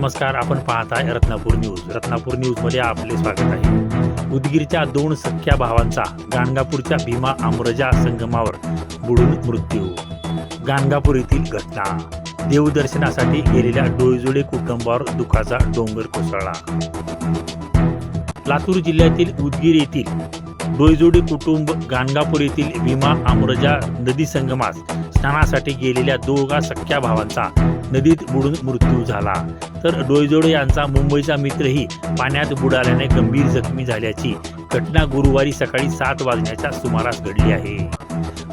नमस्कार आपण पाहत आहे रत्नापूर न्यूज. रत्नापूर न्यूजमध्ये आपले स्वागत आहे. उदगीरच्या दोन सख्या भावांचा गाणगापूरच्या भीमा आमरजा संगमावर बुडून मृत्यू. गाणगापूर येथील घटना. देवदर्शनासाठी गेलेल्या डोईजोडे कुटुंबावर दुखाचा डोंगर कोसळला. लातूर जिल्ह्यातील उदगीर येथील डोईजोडी कुटुंब गाणगापूर येथील भीमा आमरजा नदी संगमास स्नानासाठी गेलेल्या दोघा सख्या भावांचा नदीत बुडून मृत्यू झाला. तर डोईजोडे यांचा मुंबईचा मित्रही पाण्यात बुडाल्याने गंभीर जखमी झाल्याची घटना गुरुवारी सकाळी सात वाजण्याच्या सुमारास घडली आहे.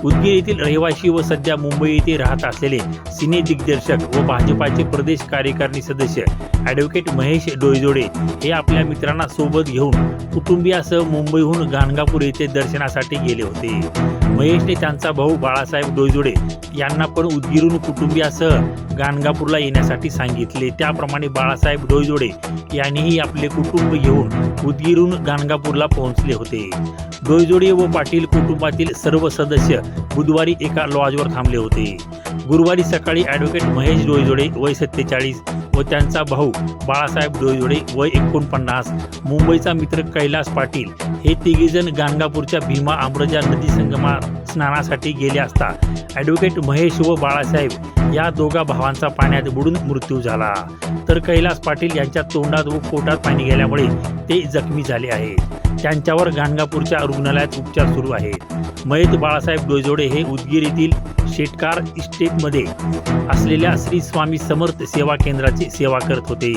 उदगीर येथील रहिवासी व सध्या मुंबई येथे राहत असलेले सिने दिग्दर्शक व भाजपाचे प्रदेश कार्यकारिणी सदस्य ॲडव्होकेट महेश डोईजोडे हे आपल्या मित्रांना सोबत घेऊन कुटुंबियासह मुंबईहून गाणगापूर येथे दर्शनासाठी गेले होते. महेशने त्यांचा भाऊ बाळासाहेब डोयजोडे यांना पण उदगीरून कुटुंबियासह गाणगापूरला येण्यासाठी सांगितले. त्याप्रमाणे बाळासाहेब डोयजोडे यांनीही आपले कुटुंब घेऊन उदगीरून गाणगापूरला पोहोचले होते. डोईजोडे व पाटील कुटुंबातील सर्व सदस्य बुधवारी एका लॉजवर थांबले होते. गुरुवारी सकाळी ॲडव्होकेट महेश डोईजोडे वय सत्तेचाळीस व त्यांचा भाऊ बाळासाहेब डोईजोडे वय एकोणपन्नास मुंबईचा मित्र कैलास पाटील हे तिघेजण गाणगापूरच्या भीमा आम्रजा नदी संगमात स्नानासाठी गेले असता ॲडव्होकेट महेश व बाळासाहेब या दोघा भावांचा पाण्यात बुडून मृत्यू झाला. तर कैलास पाटील यांच्या तोंडात व पोटात पाणी गेल्यामुळे ते जखमी झाले आहेत. त्यांच्यावर गाणगापूरच्या रुग्णालयात उपचार सुरू आहेत. मयत बाळासाहेब डोयजोडे हे उदगीर येथील शेटकार इस्टेटमध्ये असलेल्या श्री स्वामी समर्थ सेवा केंद्राची सेवा करत होते.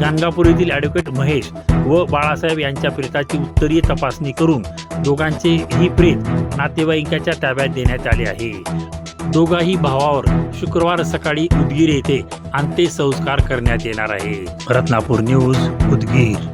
गाणगापूर येथील ॲडव्होकेट महेश व बाळासाहेब यांच्या प्रेताची उत्तरीय तपासणी करून दोघांचे ही प्रेत नातेवाईकाच्या ताब्यात देण्यात आले आहे. दोघाही भावावर शुक्रवार सकाळी उदगीर येथे अंत्यसंस्कार करण्यात येणार आहे रत्नापूर न्यूज उदगीर.